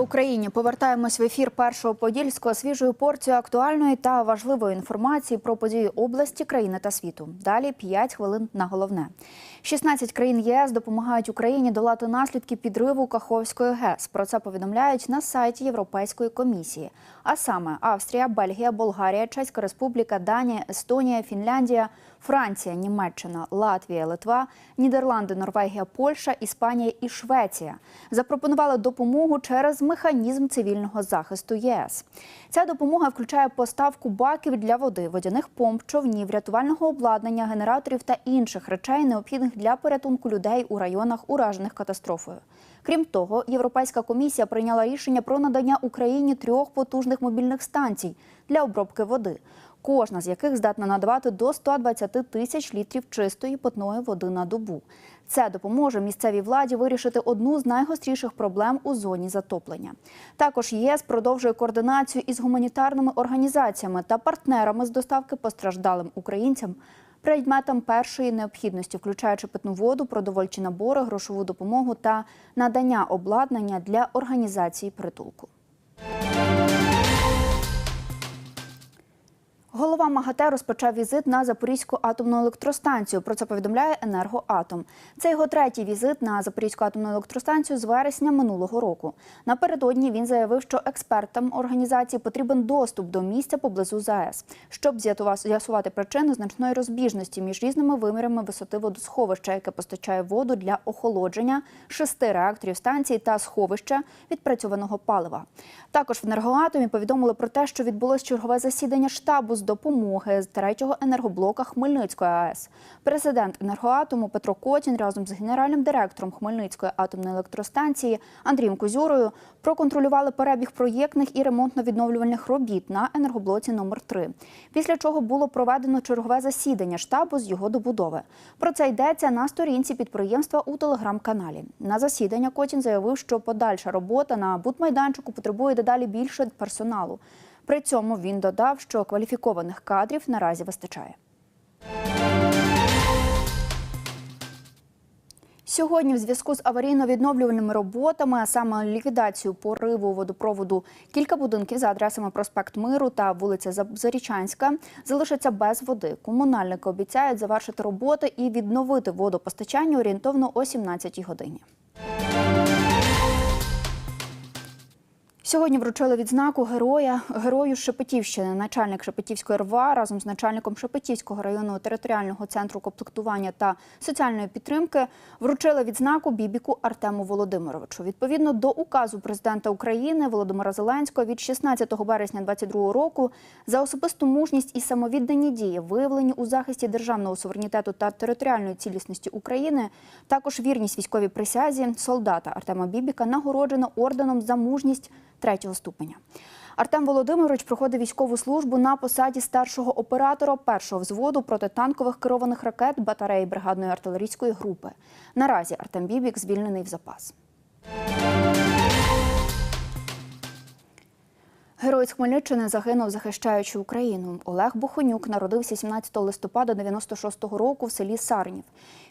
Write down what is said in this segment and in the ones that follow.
Україні! Повертаємось в ефір першого подільського свіжою порцією актуальної та важливої інформації про події області, країни та світу. Далі 5 хвилин на головне. 16 країн ЄС допомагають Україні долати наслідки підриву Каховської ГЕС. Про це повідомляють на сайті Європейської комісії. А саме Австрія, Бельгія, Болгарія, Чеська Республіка, Данія, Естонія, Фінляндія, Франція, Німеччина, Латвія, Литва, Нідерланди, Норвегія, Польща, Іспанія і Швеція запропонували допомогу через механізм цивільного захисту ЄС. Ця допомога включає поставку баків для води, водяних помп, човнів, рятувального обладнання, генераторів та інших речей, необхідних для порятунку людей у районах, уражених катастрофою. Крім того, Європейська комісія прийняла рішення про надання Україні трьох потужних мобільних станцій для обробки води кожна з яких здатна надавати до 120 тисяч літрів чистої питної води на добу. Це допоможе місцевій владі вирішити одну з найгостріших проблем у зоні затоплення. Також ЄС продовжує координацію із гуманітарними організаціями та партнерами з доставки постраждалим українцям. Предметам першої необхідності, включаючи питну воду, продовольчі набори, грошову допомогу та надання обладнання для організації притулку. Голова МАГАТЕ розпочав візит на Запорізьку атомну електростанцію. Про це повідомляє Енергоатом. Це його третій візит на Запорізьку атомну електростанцію з вересня минулого року. Напередодні він заявив, що експертам організації потрібен доступ до місця поблизу ЗАЕС, щоб з'ясувати причини значної розбіжності між різними вимірами висоти водосховища, яке постачає воду для охолодження шести реакторів станції та сховища відпрацьованого палива. Також в енергоатомі повідомили про те, що відбулось чергове засідання штабу з допомоги з третього енергоблока Хмельницької АЕС. Президент енергоатому Петро Котін разом з генеральним директором Хмельницької атомної електростанції Андрієм Козюрою проконтролювали перебіг проєктних і ремонтно-відновлювальних робіт на енергоблоці номер 3 Після чого було проведено чергове засідання штабу з його добудови. Про це йдеться на сторінці підприємства у телеграм-каналі. На засідання Котін заявив, що подальша робота на будмайданчику потребує дедалі більше персоналу. При цьому він додав, що кваліфікованих кадрів наразі вистачає. Сьогодні, в зв'язку з аварійно-відновлювальними роботами, а саме ліквідацією пориву водопроводу, кілька будинків за адресами проспект Миру та вулиця Зарічанська залишаться без води. Комунальники обіцяють завершити роботи і відновити водопостачання орієнтовно о 17 годині. Сьогодні вручили відзнаку героя герою Шепетівщини. Начальник Шепетівської РВА разом з начальником Шепетівського районного територіального центру комплектування та соціальної підтримки вручили відзнаку Бібіку Артему Володимировичу. Відповідно до указу президента України Володимира Зеленського від 16 березня 2022 року за особисту мужність і самовіддані дії, виявлені у захисті державного суверенітету та територіальної цілісності України, також вірність військовій присязі солдата Артема Бібіка нагороджено орденом за мужність третього ступеня. Артем Володимирович проходив військову службу на посаді старшого оператора першого взводу протитанкових керованих ракет батареї бригадної артилерійської групи. Наразі Артем Бібік звільнений в запас. Герой з Хмельниччини загинув, захищаючи Україну. Олег Бухонюк народився 17 листопада 96-го року в селі Сарнів.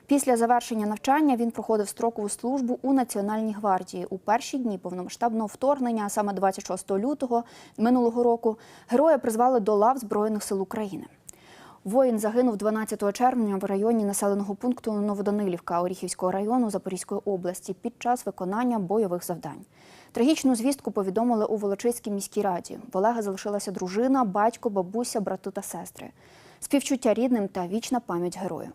Після завершення навчання він проходив строкову службу у Національній гвардії. У перші дні повномасштабного вторгнення, саме 26 лютого минулого року, героя призвали до лав Збройних сил України. Воїн загинув 12 червня в районі населеного пункту Новоданилівка Оріхівського району Запорізької області під час виконання бойових завдань. Трагічну звістку повідомили у Волочиській міській раді. В Олега залишилася дружина, батько, бабуся, брати та сестри. Співчуття рідним та вічна пам'ять герою.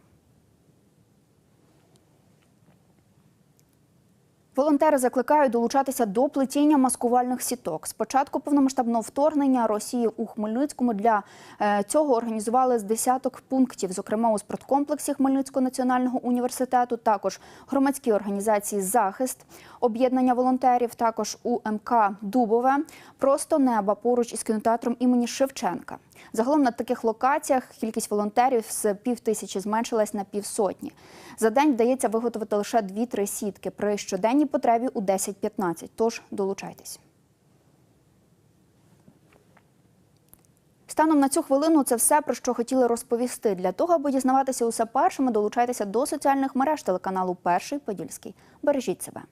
Волонтери закликають долучатися до плетіння маскувальних сіток. Спочатку повномасштабного вторгнення Росії у Хмельницькому для е, цього організували з десяток пунктів, зокрема у спорткомплексі Хмельницького національного університету, також громадські організації Захист, об'єднання волонтерів, також у МК Дубове, просто неба поруч із кінотеатром імені Шевченка. Загалом на таких локаціях кількість волонтерів з пів тисячі зменшилась на півсотні. За день вдається виготовити лише 2-3 сітки при щоденній потребі у 10-15. Тож долучайтесь. Станом на цю хвилину це все про що хотіли розповісти. Для того, аби дізнаватися усе першими, долучайтеся до соціальних мереж телеканалу Перший Подільський. Бережіть себе.